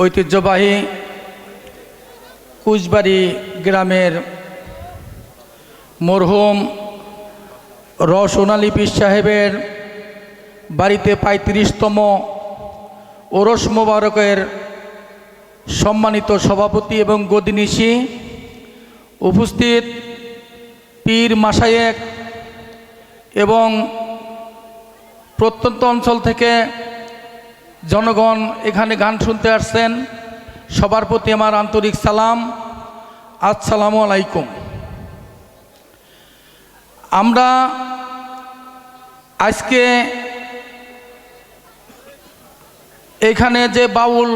ঐতিহ্যবাহী কুচবাড়ি গ্রামের মরহুম র সোনালী পীর সাহেবের বাড়িতে পঁয়ত্রিশতম ওরস মোবারকের সম্মানিত সভাপতি এবং গদিনিশি উপস্থিত পীর মাসায়েক এবং প্রত্যন্ত অঞ্চল থেকে জনগণ এখানে গান শুনতে আসছেন। সবার প্রতি আমার আন্তরিক সালাম। আসসালামু আলাইকুম। আমরা আজকে এখানে যে বাউল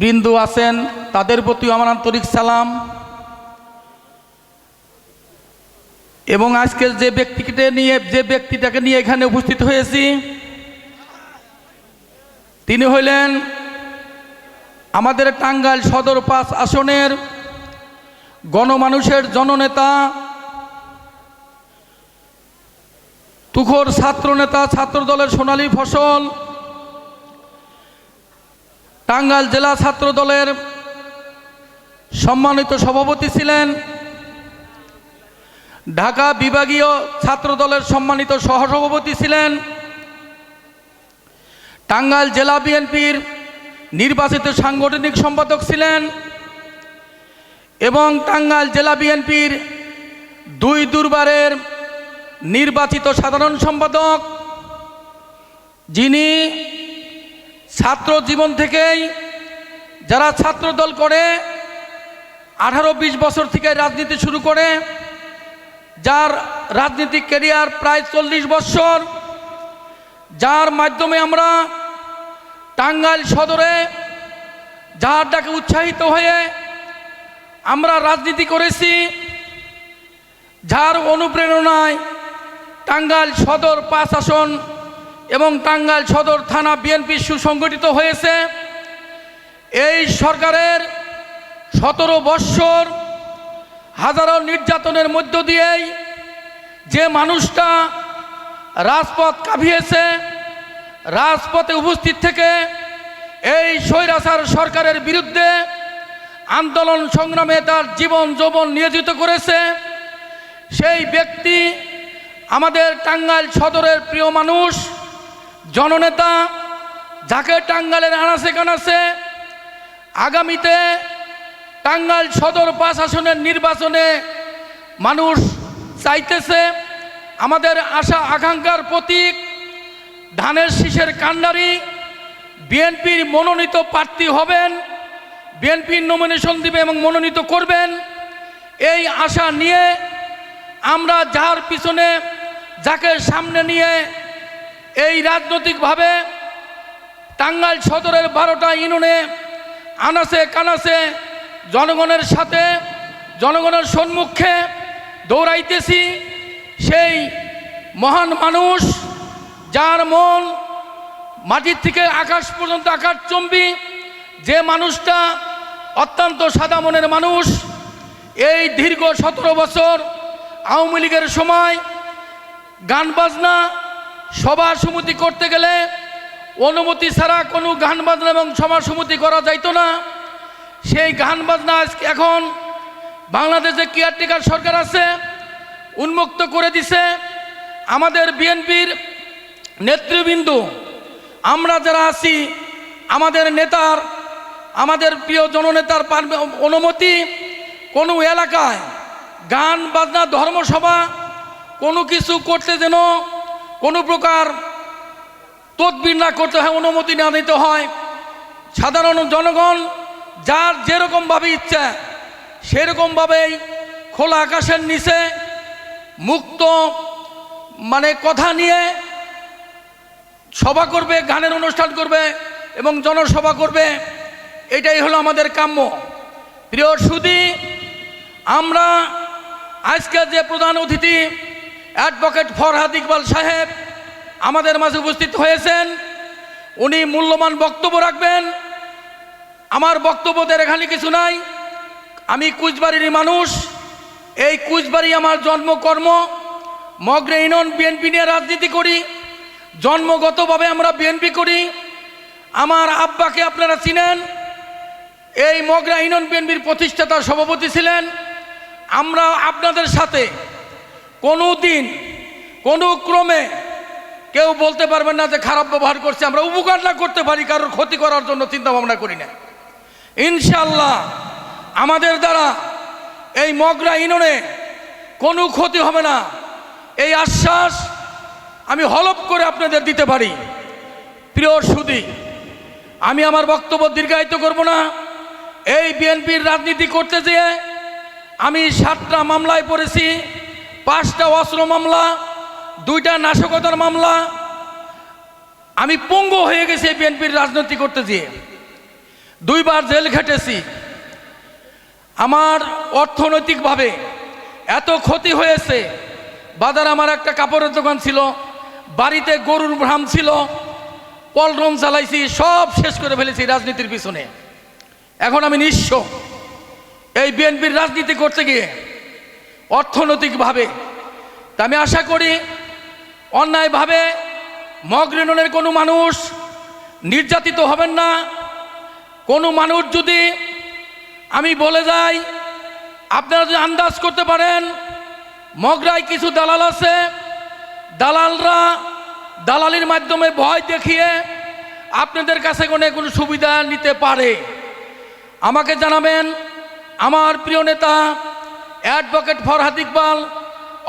বৃন্দু আছেন, তাদের প্রতিও আমার আন্তরিক সালাম। এবং আজকের যে ব্যক্তিকে নিয়ে, যে ব্যক্তিটাকে নিয়ে এখানে উপস্থিত হয়েছি তিনি হইলেন আমাদের টাঙ্গাইল সদর পাঁচ আসনের গণমানুষের জননেতা, তুখোর ছাত্রনেতা ছাত্র দলের সোনালী ফসল, টাঙ্গাইল জেলা ছাত্র দলের সম্মানিত সভাপতি ছিলেন, ঢাকা বিভাগীয় ছাত্র দলের সম্মানিত সহসভাপতি ছিলেন টাঙ্গাইল জেলা বিএনপির নির্বাচিত সাংগঠনিক সম্পাদক ছিলেন এবং টাঙ্গাইল জেলা বিএনপির দুই দুর্বারের নির্বাচিত সাধারণ সম্পাদক, যিনি ছাত্র জীবন থেকেই যারা ছাত্র দল করে, আঠারো বিশ বছর থেকে রাজনীতি শুরু করে, যার রাজনৈতিক কেরিয়ার প্রায় চল্লিশ বছর যার মাধ্যমে আমরা টাঙ্গাইল সদরে যার ডাকে উৎসাহিত হয়ে আমরা রাজনীতি করেছি, যার অনুপ্রেরণায় টাঙ্গাইল সদর পাঁচ আসন এবং টাঙ্গাইল সদর থানা বিএনপি সুসংগঠিত হয়েছে। এই সরকারের সতেরো বৎসর হাজারো নির্যাতনের মধ্য দিয়েই যে মানুষটা রাজপথ কাঁপিয়েছে। রাজপথে উপস্থিত থেকে এই স্বৈরাচার সরকারের বিরুদ্ধে আন্দোলন সংগ্রামে তার জীবন যৌবন নিয়োজিত করেছে। সেই ব্যক্তি আমাদের টাঙ্গাইল সদরের প্রিয় মানুষ, জননেতা, যাকে টাঙ্গালের আনাসে কানাসে আগামীতে টাঙ্গাইল সদর পাঁচ আসনের নির্বাচনে মানুষ চাইতেছে। আমাদের আশা আকাঙ্ক্ষার প্রতীক, ধানের শীষের কান্ডারি বিএনপির মনোনীত প্রার্থী হবেন, বিএনপির নমিনেশন দিবে এবং মনোনীত করবেন। এই আশা নিয়ে আমরা যার পিছনে, যাকে সামনে নিয়ে এই রাজনৈতিকভাবে টাঙ্গাইল সদরের বারোটা ইউনিয়নে আনাসে কানাসে জনগণের সাথে, জনগণের সম্মুখে দৌড়াইতেছি। সেই মহান মানুষ, যার মন মাটির থেকে আকাশ পর্যন্ত আকাশ চম্বি যে মানুষটা অত্যন্ত সাদা মনের মানুষ, এই দীর্ঘ সতেরো বছর আওয়ামী লীগের সময় গান বাজনা সভা সমিতি করতে গেলে অনুমতি ছাড়া কোনো গান বাজনা এবং সভা সমিতি করা যাইতো না। সেই গান বাজনা এখন বাংলাদেশে কেয়ারটেকার সরকার আছে। উন্মুক্ত করে দিছে আমাদের বিএনপির নেতৃবৃন্দ। আমরা যারা আছি, আমাদের নেতার, আমাদের প্রিয় জননেতার অনুমতি, কোনো এলাকায় গান, বাজনা, ধর্মসভা, কোনো কিছু করতে যেন কোনো প্রকার তদবির না করতে হয়, অনুমতি না দিতে হয়, সাধারণ জনগণ যার যেরকমভাবে ইচ্ছা, সেরকমভাবেই খোলা আকাশের নিচে মুক্ত মানে কথা নিয়ে সভা করবে, গানের অনুষ্ঠান করবে এবং জনসভা করবে, এটাই হলো আমাদের কাম্য। প্রিয় সুদী আমরা আজকে যে প্রধান অতিথি, অ্যাডভোকেট ফরহাদ ইকবাল সাহেব আমাদের মাঝে উপস্থিত হয়েছেন, উনি মূল্যবান বক্তব্য রাখবেন। আমার বক্তব্যদের এখানে কিছু নাই। আমি কুচবাড়ির মানুষ। এই কুচবাড়ি আমার জন্মকর্ম। মগরে ইউনিয়ন বিএনপি নিয়ে রাজনীতি করি। জন্মগতভাবে আমরা বিএনপি করি। আমার আব্বাকে আপনারা চিনেন। এই মগরা ইনন বিএনপির প্রতিষ্ঠাতা সভাপতি ছিলেন। আমরা আপনাদের সাথে কোনো দিন, কোনো ক্রমে কেউ বলতে পারবেন না যে খারাপ ব্যবহার করছে। আমরা উপকার না করতে পারি, কারোর ক্ষতি করার জন্য চিন্তা ভাবনা করি না। ইনশাল্লাহ আমাদের দ্বারা এই মগরা ইউনিয়নে কোনো ক্ষতি হবে না। এই আশ্বাস আমি হলপ করে আপনাদের দিতে পারি। প্রিয় সুদী, আমি আমার বক্তব্য দীর্ঘায়িত করব না। এই বিএনপির রাজনীতি করতে যেয়ে আমি সাতটা মামলায় পড়েছি, পাঁচটা অস্ত্র মামলা, দুইটা নাশকতার মামলা। আমি পঙ্গু হয়ে গেছি এই বিএনপির রাজনীতি করতে যেয়ে। দুইবার জেল খেটেছি। আমার অর্থনৈতিকভাবে এত ক্ষতি হয়েছে। বাজার আমার একটা কাপড়ের দোকান ছিল, বাড়িতে গরুর ভ্রাম ছিল পলরম চালাইছি সব শেষ করে ফেলেছি রাজনীতির পিছনে। এখন আমি নিঃস্ব। এই বিএনপির রাজনীতি করতে গিয়ে অর্থনৈতিকভাবে তা আমি আশা করি অন্যায়ভাবে মগরেনের কোনো মানুষ নির্যাতিত হবেন না। কোনো মানুষ যদি আমি বলে যাই আপনারা যদি আন্দাজ করতে পারেন, মগরায় কিছু দালাল আছে, দালালরা দালালির মাধ্যমে ভয় দেখিয়ে আপনাদের কাছে কোনো কোনো সুবিধা নিতে পারে। আমাকে জানাবেন, আমার প্রিয় নেতা, অ্যাডভোকেট ফরহাদ ইকবাল,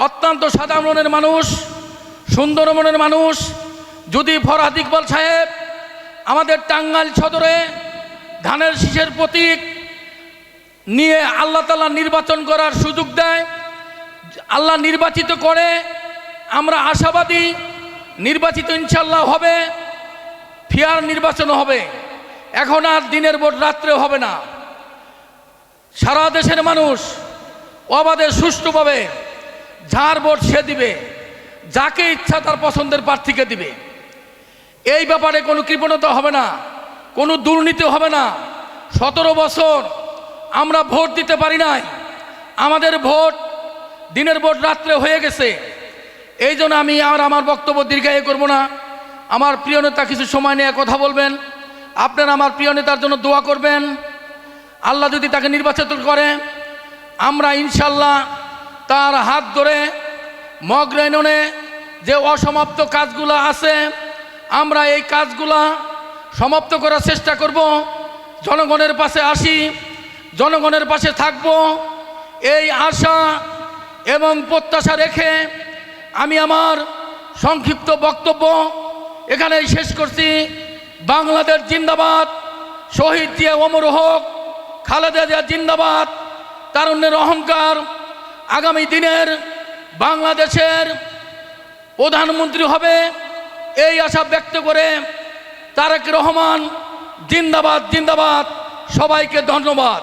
অত্যন্ত মনের মানুষ, সুন্দর মনের মানুষ। যদি ফরহাদ ইকবাল সাহেব আমাদের টাঙ্গাইল সদরে ধানের শীষের প্রতীক নিয়ে আল্লাহ তালা নির্বাচন করার সুযোগ দেয়। আল্লাহ নির্বাচিত করে, আমরা আশাবাদী, নির্বাচিত ইনশাল্লাহ হবে, ফিয়ার নির্বাচন হবে। এখন আর দিনের ভোট রাত্রে হবে না। সারা দেশের মানুষ অবাধে, সুষ্ঠুভাবে যার ভোট সে দিবে, যাকে ইচ্ছা তার পছন্দের প্রার্থীকে দিবে। এই ব্যাপারে কোনো কৃপণতা হবে না, কোনো দুর্নীতি হবে না। সতেরো বছর আমরা ভোট দিতে পারি নাই। আমাদের ভোট দিনের ভোট রাত্রে হয়ে গেছে। এই জন্য আমি আর আমার বক্তব্য দীর্ঘায়ী করব না। আমার প্রিয় নেতা কিছু সময় নিয়ে কথা বলবেন। আপনারা আমার প্রিয় নেতার জন্য দোয়া করবেন। আল্লাহ যদি তাকে নির্বাচিত করে, আমরা ইনশাল্লাহ তার হাত ধরে মগ্রেননে যে অসমাপ্ত কাজগুলো আছে, আমরা এই কাজগুলা সমাপ্ত করার চেষ্টা করব। জনগণের পাশে আসি। জনগণের পাশে থাকব। এই আশা এবং প্রত্যাশা রেখে আমি আমার সংক্ষিপ্ত বক্তব্য এখানেই শেষ করছি। বাংলাদেশ জিন্দাবাদ, শহীদ দিয়ে অমর হোক, খালেদা জিয়া জিন্দাবাদ, তারুণ্যের অহংকার আগামী দিনের বাংলাদেশের প্রধানমন্ত্রী হবে এই আশা ব্যক্ত করে তারেক রহমান, জিন্দাবাদ জিন্দাবাদ, সবাইকে ধন্যবাদ।